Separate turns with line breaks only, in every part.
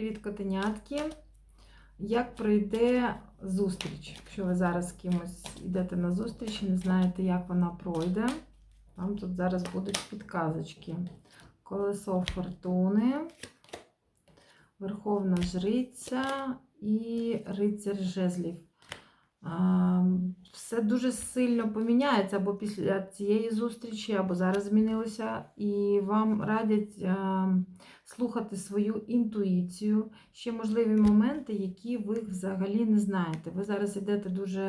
Привіт, котенятки. Як пройде зустріч? Якщо ви зараз з кимось йдете на зустріч і не знаєте, як вона пройде, вам тут зараз будуть підказочки. Колесо фортуни, Верховна Жриця і Рицар Жезлів. Все дуже сильно поміняється або після цієї зустрічі, або зараз змінилося, і вам радять слухати свою інтуїцію, ще можливі моменти, які ви взагалі не знаєте. Ви зараз йдете дуже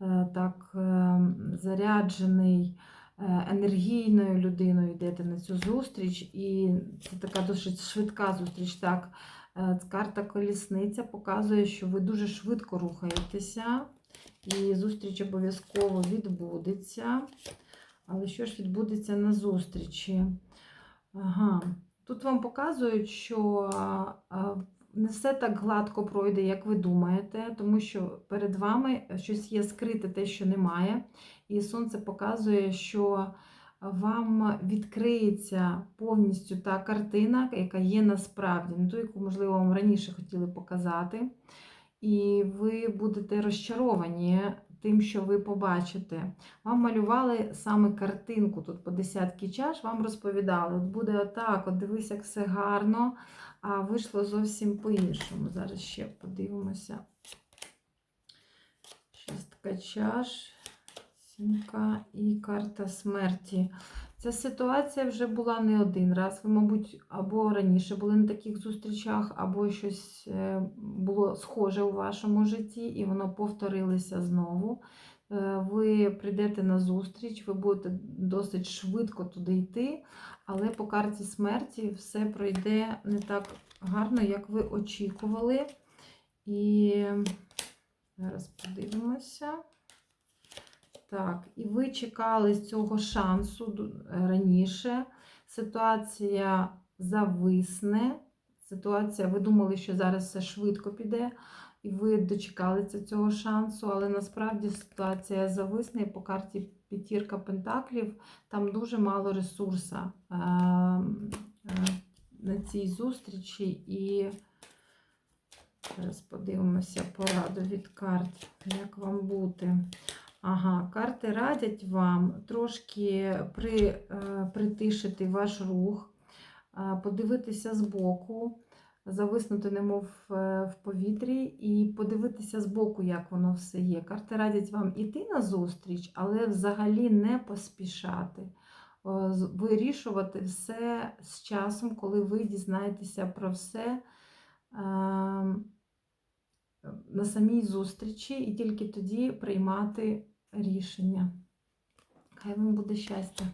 е, так е, заряджений, енергійною людиною йдете на цю зустріч, і це така досить швидка зустріч. так. Е, Карта колісниця показує, що ви дуже швидко рухаєтеся, і зустріч обов'язково відбудеться. Але що ж відбудеться на зустрічі? Ага. Тут вам показують, що не все так гладко пройде, як ви думаєте, тому що перед вами щось є скрите, те, що немає. І сонце показує, що вам відкриється повністю та картина, яка є насправді, не ту, яку, можливо, вам раніше хотіли показати. І ви будете розчаровані тим, що ви побачите. Вам малювали саме картинку тут по десятки чаш, вам розповідали, от буде отак, от дивись, як все гарно, а вийшло зовсім по-іншому. Зараз ще подивимося. Шістка чаш, сімка і карта смерті. Ця ситуація вже була не один раз. Ви, мабуть, або раніше були на таких зустрічах, або щось е, було схоже у вашому житті, і воно повторилося знову. Е, ви прийдете на зустріч, ви будете досить швидко туди йти, але по карті смерті все пройде не так гарно, як ви очікували. І зараз подивимося. Так, і ви чекали цього шансу раніше. Ситуація зависне. Ситуація, ви думали, що зараз все швидко піде, і ви дочекалися цього шансу, але насправді ситуація зависне, по карті П'ятірка Пентаклів там дуже мало ресурсу е, е, на цій зустрічі. І зараз подивимося пораду від карт, як вам бути. Ага, карти радять вам трошки при, е, притишити ваш рух, подивитися збоку, зависнути, немов е, в повітрі, і подивитися збоку, як воно все є. Карти радять вам іти на зустріч, але взагалі не поспішати. Е, Вирішувати все з часом, коли ви дізнаєтеся про все. Е, на самій зустрічі і тільки тоді приймати рішення. Хай вам буде щастя!